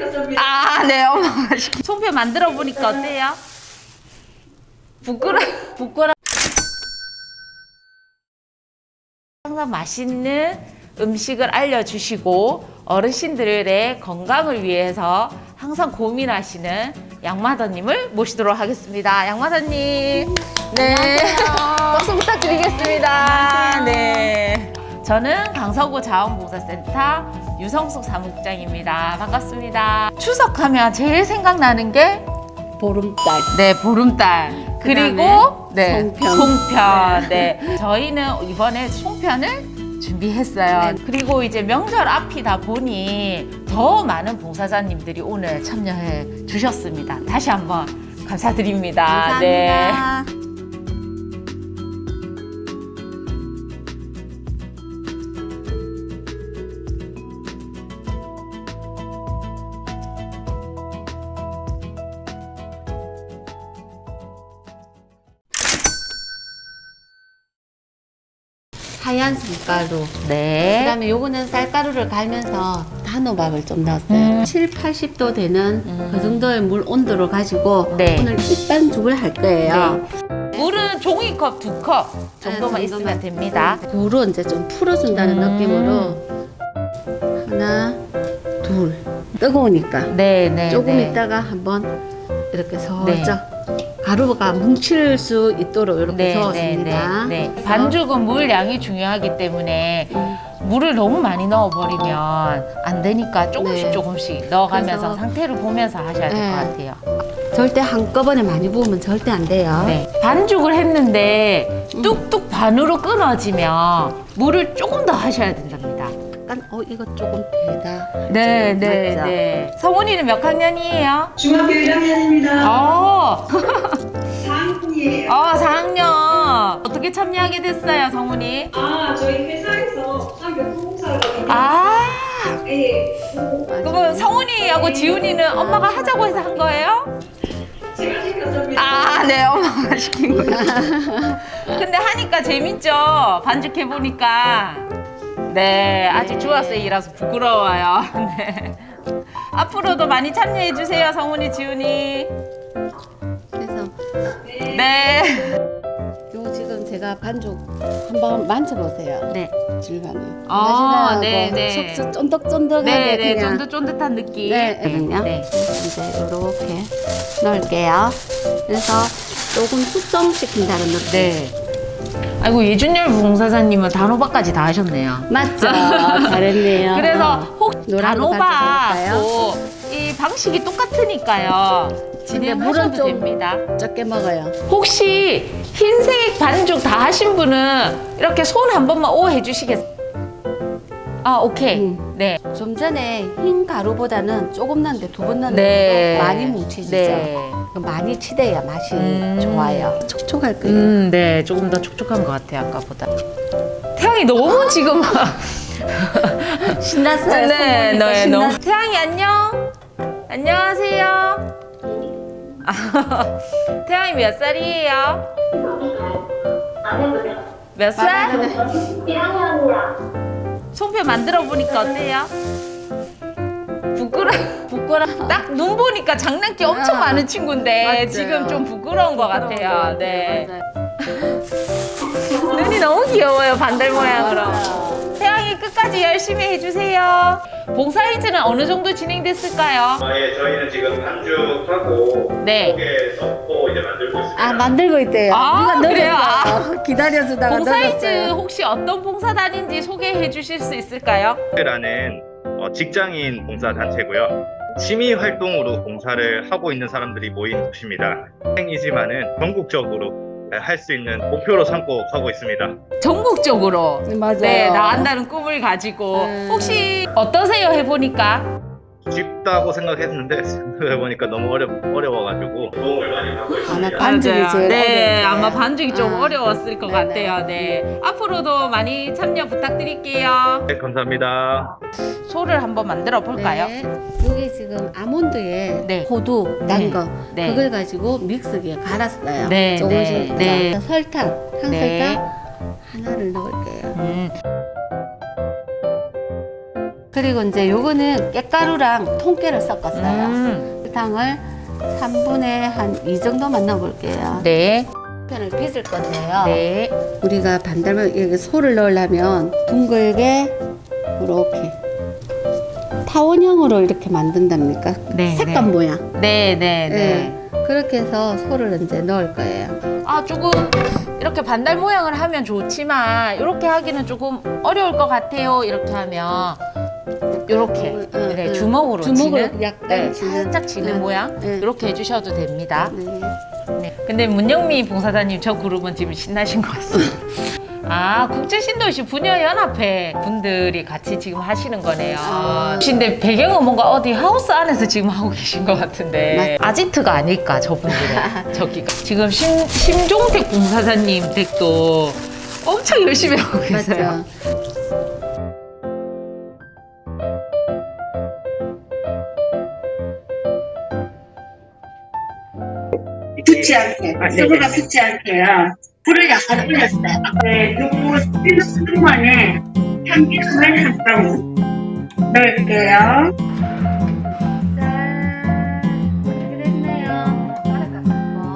시켰습니다. 아, 네, 엄마가 시킨. 송편 만들어 보니까 어때요? 부끄러, 부끄러. 항상 맛있는 음식을 알려주시고 어르신들의 건강을 위해서 항상 고민하시는 양마더님을 모시도록 하겠습니다. 양마더님. 네. 박수 부탁드리겠습니다. 네. 저는 강서구 자원봉사센터 유성숙 사무국장입니다. 반갑습니다. 추석하면 제일 생각나는 게 보름달. 네, 보름달. 그리고 네, 송편. 송편. 네. 저희는 이번에 송편을 준비했어요. 그리고 이제 명절 앞이다 보니 더 많은 봉사자님들이 오늘 참여해 주셨습니다. 다시 한번 감사드립니다. 네. 감사합니다. 하얀 쌀가루. 네. 그다음에 요거는 쌀가루를 갈면서 단호박을 좀 넣었어요. 음. 7, 80도 되는 음. 그 정도의 물 온도를 가지고 네. 오늘 밑반죽을 할 거예요. 물은 종이컵 두 컵 정도만 네, 있으면 됩니다. 물을 이제 좀 풀어준다는 음. 느낌으로 하나, 둘. 뜨거우니까 네, 네. 조금 네. 있다가 한번 이렇게 살짝 가루가 뭉칠 수 있도록 이렇게 네, 네, 저었습니다. 네, 네. 반죽은 물 양이 중요하기 때문에 음. 물을 너무 많이 넣어버리면 안 되니까 조금씩 네. 조금씩 넣어가면서 그래서- 상태를 보면서 하셔야 될것 네. 같아요. 절대 한꺼번에 많이 부으면 절대 안 돼요. 네. 반죽을 했는데 음. 뚝뚝 반으로 끊어지면 물을 조금 더 하셔야 된답니다. 약간 어 이거 조금 되다. 네, 네, 맞죠? 네. 성훈이는 몇 학년이에요? 중학교 1학년입니다. 어, 어떻게 참여하게 됐어요, 성훈이? 아, 저희 회사에서 한교통사거든요. 아, 예. 그러면 성훈이하고 지훈이는 엄마가 하자고 해서 한 거예요? 제가 시켰습니다. 아, 네, 엄마가 시킨 거예요. 근데 하니까 재밌죠? 반죽해 보니까. 네, 아직 중학생이라서 부끄러워요. 네. 앞으로도 많이 참여해 주세요, 성훈이, 지훈이. 그래서 네. 제가 반죽 한번 만져보세요. 네. 질감이. 아, 네, 나고 네. 쏙쏙 쫀득쫀득하게 네, 네, 그냥. 쫀득쫀득한 느낌. 네, 거든요. 네. 이제 이렇게 넣을게요. 그래서 조금 숙성시킨다는 느낌. 네. 아이고, 예준열 봉사자님은 단호박까지 다 하셨네요. 맞죠? 잘했네요. 그래서 혹 노란 단호박도 이 방식이 똑같으니까요. 진행하셔도 좀- 됩니다. 적게 먹어요. 혹시 흰색 반죽 다 하신 분은 이렇게 손 한 번만 오 해주시겠어요? 아 오케이. 음. 네. 좀 전에 흰 가루보다는 조금 넣는데 두번 넣는데 네. 많이 뭉치지죠. 네. 많이 치대야 맛이 음. 좋아요. 촉촉할 거예요. 음, 네. 조금 더 촉촉한 것 같아요 아까보다. 태양이 너무 지금 신났어요. 네, 네, 너무. 태양이 안녕. 안녕하세요. 태양이 몇 살이에요? 몇 살? 송편 만들어 보니까 어때요? 부끄러 부끄러 딱 눈 보니까 장난기 엄청 아, 많은 친구인데 맞아요. 지금 좀 부끄러운 것 같아요. 네. 맞아요. 눈이 너무 귀여워요 반달 모양으로. 끝까지 열심히 해주세요. 봉사일지는 어느 정도 진행됐을까요? 아, 예, 저희는 지금 반죽하고 네. 속에 넣고 이제 만들고 있습니다. 아 만들고 있대요. 아, 누가 그래요? 넣었어요. 기다려주다가 넣었어요. 혹시 어떤 봉사단인지 소개해 주실 수 있을까요? 라는 어, 직장인 봉사 단체고요. 취미 활동으로 봉사를 하고 있는 사람들이 모인 곳입니다. 행이지만은 전국적으로 할 수 있는 목표로 삼고 가고 있습니다. 전국적으로 맞아요. 네 나간다는 꿈을 가지고 네. 혹시 어떠세요 해보니까? 쉽다고 생각했는데 생각해보니까 너무 어려, 어려워가지고 도움을 많이 받고 있습니다. 아, 반죽이 맞아요. 제일 네, 어려워요. 아마 반죽이 좀 아. 어려웠을 것 네네. 같아요. 네. 앞으로도 많이 참여 부탁드릴게요. 네, 감사합니다. 소를 한번 만들어 볼까요? 네. 여기 지금 아몬드에 네. 호두 단 네. 거 네. 그걸 가지고 믹서기에 갈았어요. 네, 조금씩. 네, 네. 설탕 한 네. 설탕 하나를 넣을게요. 음, 그리고 이제 요거는 깻가루랑 통깨를 섞었어요. 음. 설탕을 3분의 한이 정도만 넣어볼게요. 네. 편을 빚을 건데요. 네. 우리가 반달면 여기 소를 넣으려면 둥글게 이렇게 타원형으로 이렇게 만든답니까? 네, 색감 네. 모양. 네, 네, 네. 네. 그렇게 해서 소를 이제 넣을 거예요. 아, 조금 이렇게 반달 모양을 하면 좋지만 이렇게 하기는 조금 어려울 것 같아요. 이렇게 하면 이렇게 응, 응, 네, 응. 주먹으로 주먹으로 치는 약간 네, 치는. 살짝 치는 응, 모양 응. 이렇게 해주셔도 됩니다. 네. 네. 근데 문영미 봉사자님 저 그룹은 지금 신나신 것 같습니다. 아 국제신도시 분야연합회 분들이 같이 지금 하시는 거네요. 아. 근데 배경은 뭔가 어디 하우스 안에서 지금 하고 계신 것 같은데 아지트가 아닐까 저분들은 저기가 지금 심, 심종택 봉사자님 댁도 엄청 열심히 하고 계세요. 맞죠? 붙지 않게. 불을 약간 올렸어요. 네, 한 방울 넣을게요. 짠. 그랬네요. 가루가 한번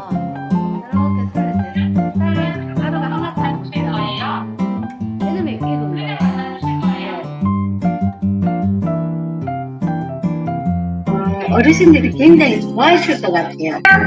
이렇게 썰어주세요. 쌀 가루가 하나 잘 주실 거예요? 지금 익히는 거예요. 어, 어르신들이 굉장히 좋아하실 것 같아요. 자,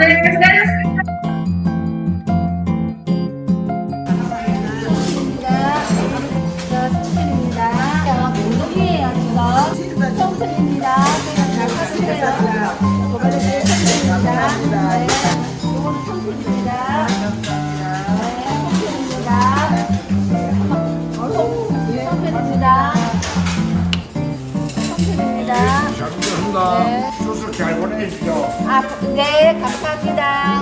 아, 네, 감사합니다.